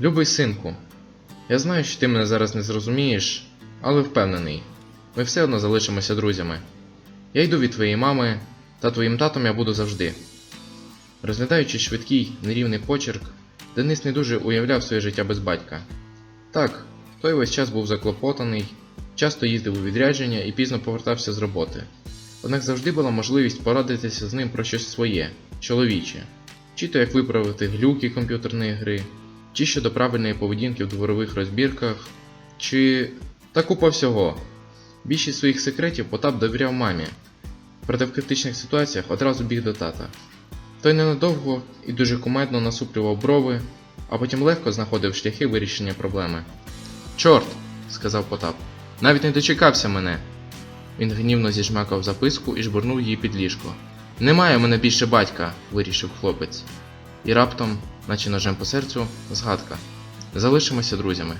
Любий синку, я знаю, що ти мене зараз не зрозумієш, але впевнений, ми все одно залишимося друзями. Я йду від твоєї мами, та твоїм татом я буду завжди. Розглядаючи швидкий, нерівний почерк, Денис не дуже уявляв своє життя без батька. Так, той весь час був заклопотаний, часто їздив у відрядження і пізно повертався з роботи. Однак завжди була можливість порадитися з ним про щось своє, чоловіче, чи то як виправити глюки комп'ютерної гри, чи щодо правильної поведінки в дворових розбірках, чи та купа всього. Більшість своїх секретів Потап довіряв мамі, проте в критичних ситуаціях одразу біг до тата. Той ненадовго і дуже кумедно насуплював брови, а потім легко знаходив шляхи вирішення проблеми. Чорт, сказав Потап, навіть не дочекався мене. Він гнівно зіжмакав записку і жбурнув її під ліжко. Немає мене більше батька, вирішив хлопець. І раптом, наче ножем по серцю, згадка. Залишимося друзями.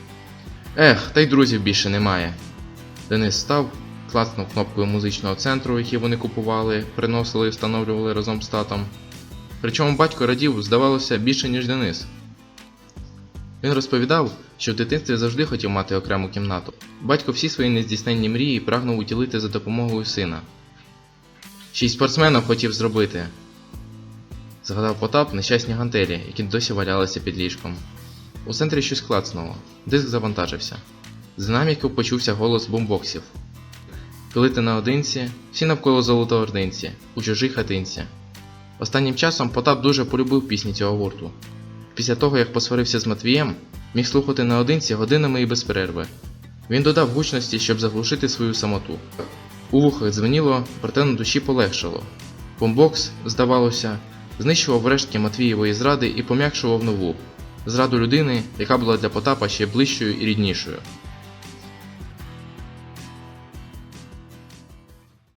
Ех, та й друзів більше немає. Денис став, клацнув кнопкою музичного центру, який вони купували, приносили і встановлювали разом з татом. Причому батько радів, здавалося, більше, ніж Денис. Він розповідав, що в дитинстві завжди хотів мати окрему кімнату. Батько всі свої нездійсненні мрії прагнув утілити за допомогою сина. Ще й спортсменом хотів зробити. Згадав Потап нещасні гантелі, які досі валялися під ліжком. У центрі щось клацнуло, диск завантажився. З динаміків почувся голос бомбоксів. Коли ти наодинці, всі навколо золотоординці, у чужій хатинці. Останнім часом Потап дуже полюбив пісні цього гурту. Після того, як посварився з Матвієм, міг слухати наодинці годинами і без перерви. Він додав гучності, щоб заглушити свою самоту. У вухах дзвеніло, проте на душі полегшало. Бомбокс, здавалося, знищував рештки Матвієвої зради і пом'якшував нову зраду людини, яка була для Потапа ще ближчою і ріднішою.